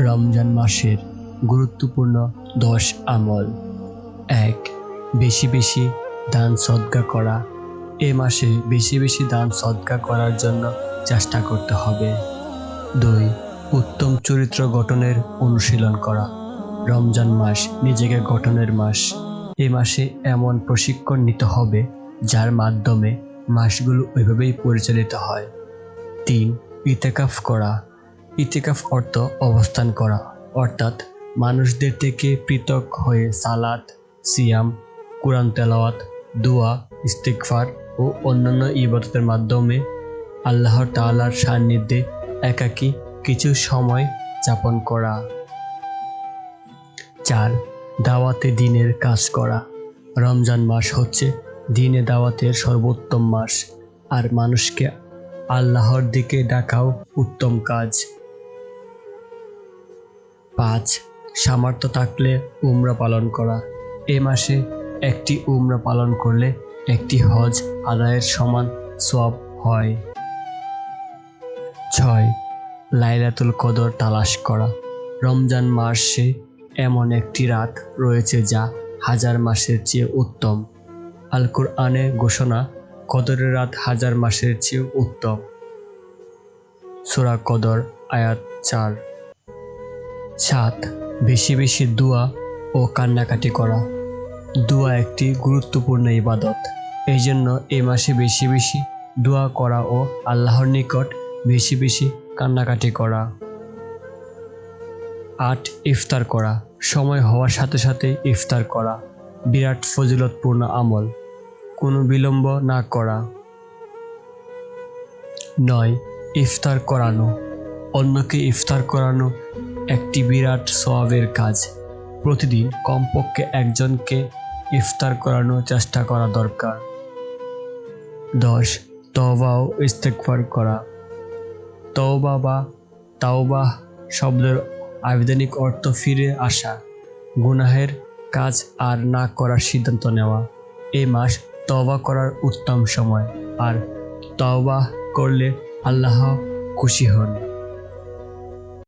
রমজান মাসের গুরুত্বপূর্ণ দশ আমল। এক, বেশি বেশি দান সদকা করা। এ মাসে বেশি বেশি দান সদকা করার জন্য চেষ্টা করতে হবে। দুই, উত্তম চরিত্র গঠনের অনুশীলন করা। রমজান মাস নিজেকে গঠনের মাস। এ মাসে এমন প্রশিক্ষণ নিতে হবে যার মাধ্যমে মাসগুলো ওইভাবেই পরিচালিত হয়। তিন, ইতেকাফ করা। ইতিকাফ অর্থ অবস্থান করা। অর্থাৎ, মানুষদের থেকে পৃথক হয়ে সালাত, সিয়াম, কোরআন তেলাওয়াত, দোয়া ইস্তিকফার ও অন্যান্য ইবাদতের মাধ্যমে আল্লাহর তাআলার সান্নিধ্যে একাকী কিছু সময় যাপন করা। চার, দাওয়াতে দিনের কাজ করা। রমজান মাস হচ্ছে দিনে দাওয়াতের সর্বোত্তম মাস, আর মানুষকে আল্লাহর দিকে ডাকাও উত্তম কাজ। পাঁচ সামর্থ্য থাকলে উমরা পালন করা। এ মাসে একটি উমরা পালন করলে একটি হজ আদায়ের সমান সব হয়। ছয় লাইলাতুল কদর তালাশ করা। রমজান মাসে এমন একটি রাত রয়েছে যা হাজার মাসের চেয়ে উত্তম। আল কোরআনে ঘোষণা, কদরের রাত হাজার মাসের চেয়ে উত্তম। সূরা কদর আয়াত চার। সাত, বেশি বেশি দোয়া ও কান্নাকাটি করা। দোয়া একটি গুরুত্বপূর্ণ ইবাদত। এই জন্য এ মাসে বেশি বেশি দোয়া করা ও আল্লাহর নিকট বেশি বেশি কান্নাকাটি করা। আট, ইফতার করা। সময় হওয়ার সাথে সাথে ইফতার করা। বিরাট ফজিলতপূর্ণ আমল। কোনো বিলম্ব না করা। নয়, ইফতার করানো। অন্যকে ইফতার করানো একটি বিরাট সওয়াবের কাজ। প্রতিদিন কমপক্ষে একজনকে ইফতার করানোর চেষ্টা করা দরকার। দশ, তওবা ও ইস্তেকফার করা। তওবা বা তাওবা শব্দের আবেদনিক অর্থ ফিরে আসা। গুনাহের কাজ আর না করার সিদ্ধান্ত নেওয়া। এই মাস তওবা করার উত্তম সময়। আর তওবা করলে আল্লাহ খুশি হন।